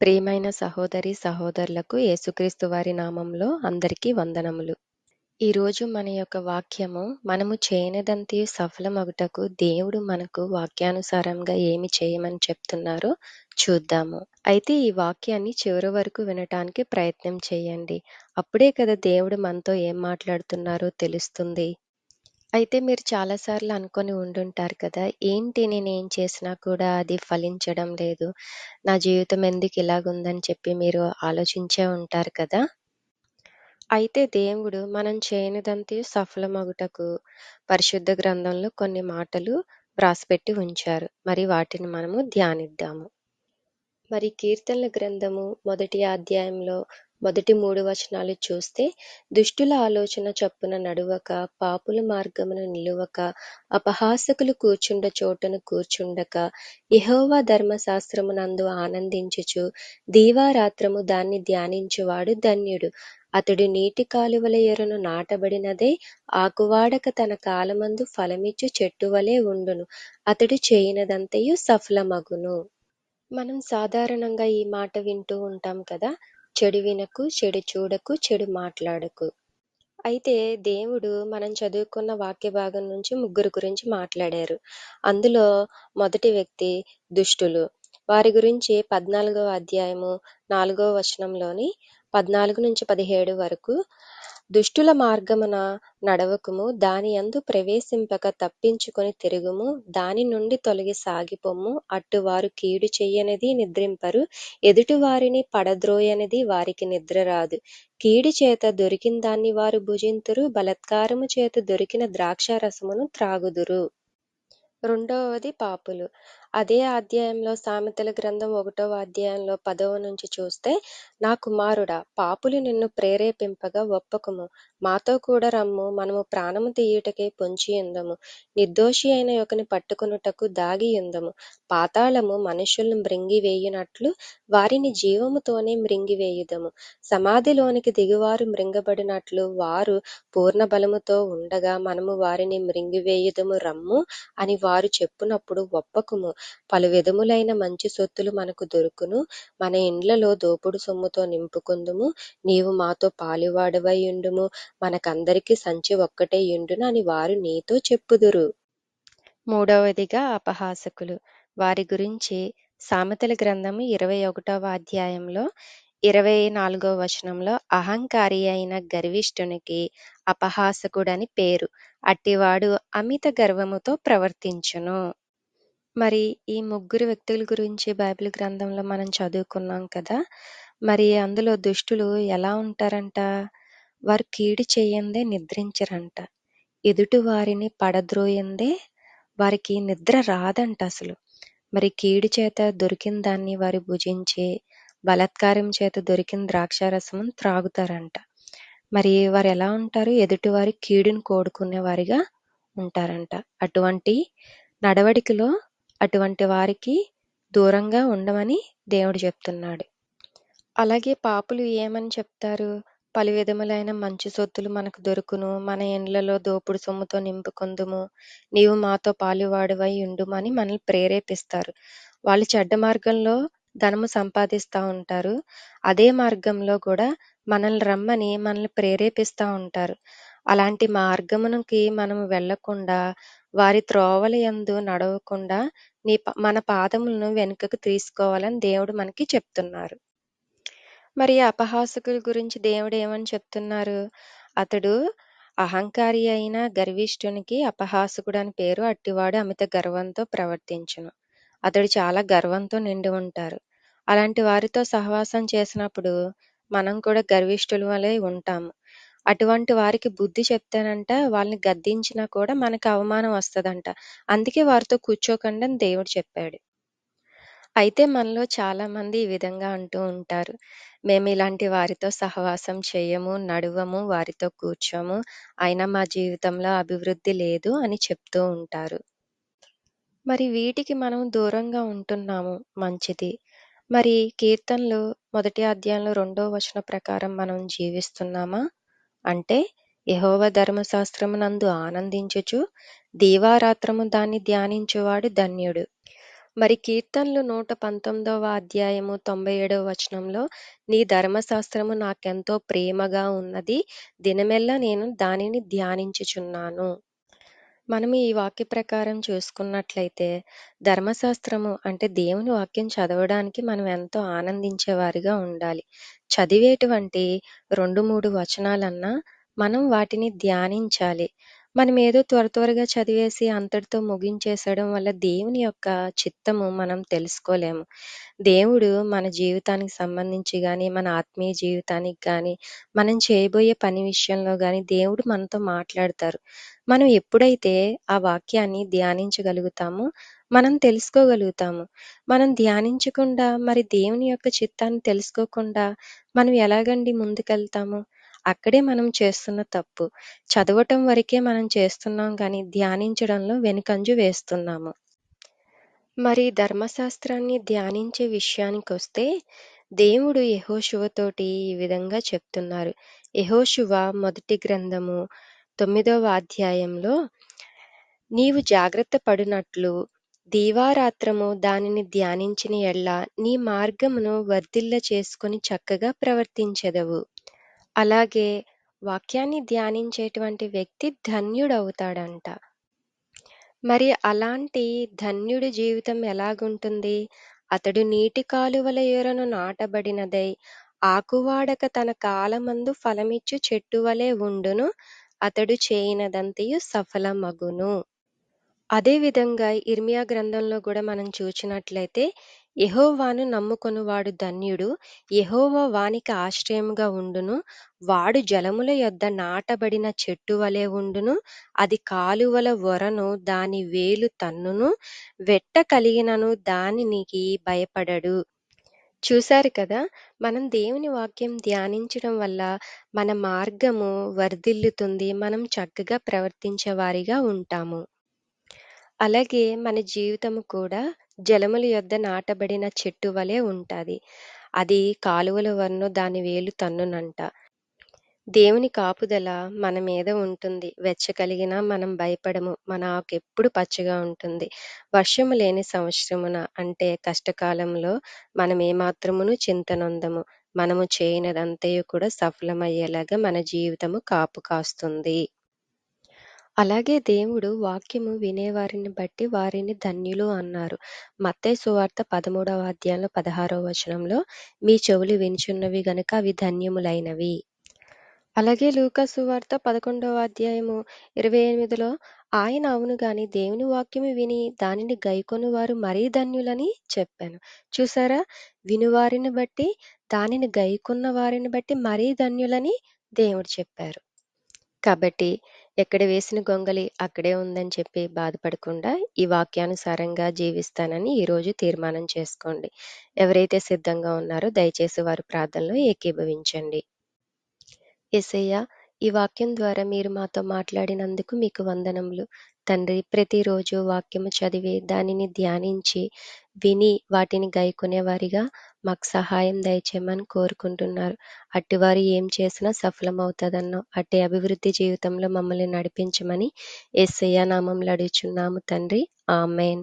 ప్రియమైన సహోదరి సహోదరులకు యేసుక్రీస్తు వారి నామంలో అందరికీ వందనములు. ఈరోజు మన యొక్క వాక్యము మనము చేయనిదంతయు సఫలమగుటకు దేవుడు మనకు వాక్యానుసారంగా ఏమి చేయమని చెప్తున్నారో చూద్దాము. అయితే ఈ వాక్యాన్ని చివరి వరకు వినటానికి ప్రయత్నం చేయండి. అప్పుడే కదా దేవుడు మనతో ఏం మాట్లాడుతున్నారో తెలుస్తుంది. అయితే మీరు చాలాసార్లు అనుకొని ఉండుంటారు కదా! ఏంటి నేను ఏం చేసినా కూడా అది ఫలించడం లేదు. నా జీవితం ఎందుకు ఇలాగుందని చెప్పి మీరు ఆలోచించే ఉంటారు కదా! అయితే దేవుడు మనం చేయనిదంతే సఫలమగుటకు పరిశుద్ధ గ్రంథంలో కొన్ని మాటలు వ్రాసిపెట్టి ఉంచారు. మరి వాటిని మనము ధ్యానిద్దాము. మరి కీర్తనల గ్రంథము మొదటి అధ్యాయంలో మొదటి మూడు వచనాలు చూస్తే దుష్టుల ఆలోచన చప్పున నడువక పాపుల మార్గమున నిలువక అపహాసకులు కూర్చుండ చోటను కూర్చుండక యహోవా ధర్మశాస్త్రమునందు ఆనందించుచు దీవారాత్రము దాన్ని ధ్యానించువాడు ధన్యుడు. అతడు నీటి కాలువల ఎరును నాటబడినదే ఆకువాడక తన కాలమందు ఫలమిచ్చు చెట్టు వలె ఉండును. అతడు చేయనదంతయు సఫలమగును. మనం సాధారణంగా ఈ మాట వింటూ ఉంటాం కదా చెడు వినకు చెడు చూడకు చెడు మాట్లాడకు. అయితే దేవుడు మనం చదువుకున్న వాక్య భాగం నుంచి ముగ్గురు గురించి మాట్లాడారు. అందులో మొదటి వ్యక్తి దుష్టులు. వారి గురించి పద్నాలుగో అధ్యాయము నాలుగవ వచనంలోని పద్నాలుగు నుంచి పదిహేడు వరకు దుష్టుల మార్గమున నడవకుము దాని అందు ప్రవేశింపక తప్పించుకొని తిరుగుము దాని నుండి తొలగి సాగిపొమ్ము అట్టువారు కీడు చెయ్యనిది నిద్రింపరు ఎదుటివారిని పడద్రోయనిది వారికి నిద్ర రాదు. కీడి చేత దొరికిన దాన్ని వారు భుజింతురు బలత్కారము చేత దొరికిన ద్రాక్ష రసమును త్రాగుదురు. రెండవది పాపులు. అదే అధ్యాయంలో సామెతల గ్రంథం ఒకటవ అధ్యాయంలో పదవ నుంచి చూస్తే నా కుమారుడా పాపులు నిన్ను ప్రేరేపింపగా ఒప్పకము. మాతో కూడా రమ్ము మనము ప్రాణము తీయుటకే పొంచి ఉందము నిర్దోషి అయిన ఒకని పట్టుకునుటకు దాగి ఉందము పాతాళము మనుషులను మృంగివేయునట్లు వారిని జీవముతోనే మృంగివేయుదము. సమాధిలోనికి దిగువారు మృంగబడినట్లు వారు పూర్ణ బలముతో ఉండగా మనము వారిని మృంగివేయుదము రమ్ము అని వారు చెప్పునప్పుడు ఒప్పకుము. పలు విధములైన మంచి సొత్తులు మనకు దొరుకును. మన ఇండ్లలో దోపుడు సొమ్ముతో నింపుకుందుము. నీవు మాతో పాలువాడవై ఉండుము. మనకందరికి సంచి ఒక్కటే యుండును అని వారు నీతో చెప్పుదురు. మూడవదిగా అపహాసకులు. వారి గురించి సామెతల గ్రంథము ఇరవై ఒకటవ అధ్యాయంలో ఇరవై నాలుగవ వచనంలో అహంకారి అయిన గర్విష్ఠునికి అపహాసకుడని పేరు. అట్టివాడు అమిత గర్వముతో ప్రవర్తించును. మరి ఈ ముగ్గురు వ్యక్తుల గురించి బైబిల్ గ్రంథంలో మనం చదువుకున్నాం కదా. మరి అందులో దుష్టులు ఎలా ఉంటారంట? వారు కీడు చేయందే నిద్రించరంట. ఎదుటి వారిని పడద్రోయందే వారికి నిద్ర రాదంట అసలు. మరి కీడు చేత దొరికిన దాన్ని వారు భుజించి బలాత్కారం చేత దొరికిన ద్రాక్షారసం త్రాగుతారంట. మరి వారు ఎలా ఉంటారు? ఎదుటివారి కీడుని కోడుకునే వారిగా ఉంటారంట. అటువంటి నడవడికలో అటువంటి వారికి దూరంగా ఉండమని దేవుడు చెప్తున్నాడు. అలాగే పాపులు ఏమని చెప్తారు? పలు విధములైన మంచి సొత్తులు మనకు దొరుకును. మన ఇండ్లలో దోపుడు సొమ్ముతో నింపుకుందుము. నీవు మాతో పాలువాడువై ఉండుమని మనల్ని ప్రేరేపిస్తారు. వాళ్ళు చెడ్డ మార్గంలో ధనము సంపాదిస్తూ ఉంటారు. అదే మార్గంలో కూడా మనల్ని రమ్మని మనల్ని ప్రేరేపిస్తూ ఉంటారు. అలాంటి మార్గమునకి మనం వెళ్ళకుండా వారి త్రోవల యందు నడవకుండా నీ మన పాదములను వెనుకకు తీసుకోవాలని దేవుడు మనకి చెప్తున్నారు. మరి అపహాసకుల గురించి దేవుడు ఏమని చెప్తున్నారు? అతడు అహంకారి అయిన గర్విష్ఠునికి అపహాసకుడు అని పేరు అట్టివాడు అమిత గర్వంతో ప్రవర్తించును. అతడు చాలా గర్వంతో నిండి ఉంటారు. అలాంటి వారితో సహవాసం చేసినప్పుడు మనం కూడా గర్విష్ఠుల వలె ఉంటాము. అటువంటి వారికి బుద్ధి చెప్తానంట వాళ్ళని గద్దించినా కూడా మనకు అవమానం వస్తుందంట. అందుకే వారితో కూర్చోకండి అని దేవుడు చెప్పాడు. అయితే మనలో చాలా మంది ఈ విధంగా అంటూ ఉంటారు. మేము ఇలాంటి వారితో సహవాసం చేయము నడవము వారితో కూర్చోము అయినా మా జీవితంలో అభివృద్ధి లేదు అని చెప్తూ ఉంటారు. మరి వీటికి మనం దూరంగా ఉంటున్నాము మంచిది. మరి కీర్తనలు మొదటి అధ్యాయంలో రెండో వచన ప్రకారం మనం జీవిస్తున్నామా? అంటే యహోవ ధర్మశాస్త్రమునందు ఆనందించుచు దీవారాత్రము దాన్ని ధ్యానించువాడు ధన్యుడు. మరి కీర్తనలు 119వ అధ్యాయము 97వ వచనంలో నీ ధర్మశాస్త్రము నాకెంతో ప్రేమగా ఉన్నది దినమెల్లా నేను దానిని ధ్యానించుచున్నాను. మనం ఈ వాక్య ప్రకారం చూసుకున్నట్లయితే ధర్మశాస్త్రము అంటే దేవుని వాక్యం చదవడానికి మనం ఎంతో ఆనందించేవారిగా ఉండాలి. చదివేటువంటి రెండు మూడు వచనాలన్నా మనం వాటిని ధ్యానించాలి. మనం ఏదో త్వర త్వరగా చదివేసి అంతటితో ముగించేసడం వల్ల దేవుని యొక్క చిత్తము మనం తెలుసుకోలేము. దేవుడు మన జీవితానికి సంబంధించి కానీ మన ఆత్మీయ జీవితానికి కానీ మనం చేయబోయే పని విషయంలో కానీ దేవుడు మనతో మాట్లాడతారు. మనం ఎప్పుడైతే ఆ వాక్యాన్ని ధ్యానించగలుగుతామో మనం తెలుసుకోగలుగుతాము. మనం ధ్యానించకుండా మరి దేవుని యొక్క చిత్తాన్ని తెలుసుకోకుండా మనం ఎలాగండి ముందుకెళ్తాము? అక్కడే మనం చేస్తున్న తప్పు. చదవటం వరకే మనం చేస్తున్నాం కానీ ధ్యానించడంలో వెనుకంజు వేస్తున్నాము. మరి ధర్మశాస్త్రాన్ని ధ్యానించే విషయానికొస్తే దేవుడు యెహోషువతోటి ఈ విధంగా చెప్తున్నారు. యెహోషువ మొదటి గ్రంథము తొమ్మిదవ అధ్యాయంలో నీవు జాగ్రత్త పడినట్లు దీవారాత్రము దానిని ధ్యానించిన ఎళ్ళ నీ మార్గమును వర్ధిల్ల చేసుకొని చక్కగా ప్రవర్తించెదవు. అలాగే వాక్యాన్ని ధ్యానించేటువంటి వ్యక్తి ధన్యుడవుతాడంట. మరి అలాంటి ధన్యుడి జీవితం ఎలాగుంటుంది? అతడు నీటి కాలువల యొరను నాటబడినదై ఆకువాడక తన కాలమందు ఫలమిచ్చు చెట్టు వలె ఉండును అతడు చేయనదంతయు సఫలమగును. అదే విధంగా ఇర్మియా గ్రంథంలో కూడా మనం చూచినట్లయితే యెహోవాను నమ్ముకొనువాడు ధన్యుడు. యెహోవా వానికి ఆశ్రయముగా ఉండును. వాడు జలముల యొద్ద నాటబడిన చెట్టు వలె ఉండును. అది కాలువల వొరను దాని వేలు తన్నును. వెట్ట కలిగినను దానికి భయపడడు. చూశారు కదా మనం దేవుని వాక్యం ధ్యానించడం వల్ల మన మార్గము వర్ధిల్లుతుంది. మనం చక్కగా ప్రవర్తించే వారిగా ఉంటాము. అలాగే మన జీవితము కూడా జలముల యొద్ద నాటబడిన చెట్టు వలె ఉంటుంది. అది కాలువల వరను దాని వేలు తన్నునంట. దేవుని కాపుదల మన మీద ఉంటుంది. వెచ్చ కలిగిన మనం భయపడము. మన ఆకు ఎప్పుడు పచ్చగా ఉంటుంది. వర్షము లేని సంవత్సరమున అంటే కష్టకాలంలో మనం ఏమాత్రమును చింతనొందము. మనము చేయనిదంతయు కూడా సఫలమయ్యేలాగా మన జీవితము కాపు కాస్తుంది. అలాగే దేవుడు వాక్యము వినేవారిని బట్టి వారిని ధన్యులు అన్నారు. మత్తయి సువార్త పదమూడవ అధ్యాయంలో పదహారవ వచనంలో మీ చెవులు వినుచున్నవి గనుక అవి ధన్యములైనవి. అలాగే లూకా సువార్త పదకొండవ అధ్యాయము ఇరవై ఎనిమిదిలో ఆయన అవును గాని దేవుని వాక్యము విని దానిని గైకొను వారు మరీ ధన్యులని చెప్పాను. చూసారా? వినువారిని బట్టి దానిని గైకొన్న వారిని బట్టి మరీ ధన్యులని దేవుడు చెప్పారు. కాబట్టి ఎక్కడ వేసిన గొంగలి అక్కడే ఉందని చెప్పి బాధపడకుండా ఈ వాక్యానుసారంగా జీవిస్తానని ఈరోజు తీర్మానం చేసుకోండి. ఎవరైతే సిద్ధంగా ఉన్నారో దయచేసి వారు ప్రార్థనలో ఏకీభవించండి. ఎసయ్య ఈ వాక్యం ద్వారా మీరు మాతో మాట్లాడినందుకు మీకు వందనములు. తండ్రి ప్రతిరోజు వాక్యము చదివి దానిని ధ్యానించి విని వాటిని గైకొనే వారిగా మాకు సహాయం దయచేయమని కోరుకుంటున్నారు. అట్టివారు ఏం చేసినా సఫలమవుతుందన్నో అట్టి అభివృద్ధి జీవితంలో మమ్మల్ని నడిపించమని ఎస్ఐయ నామంలో అడుగుచున్నాము తండ్రి. ఆమెన్.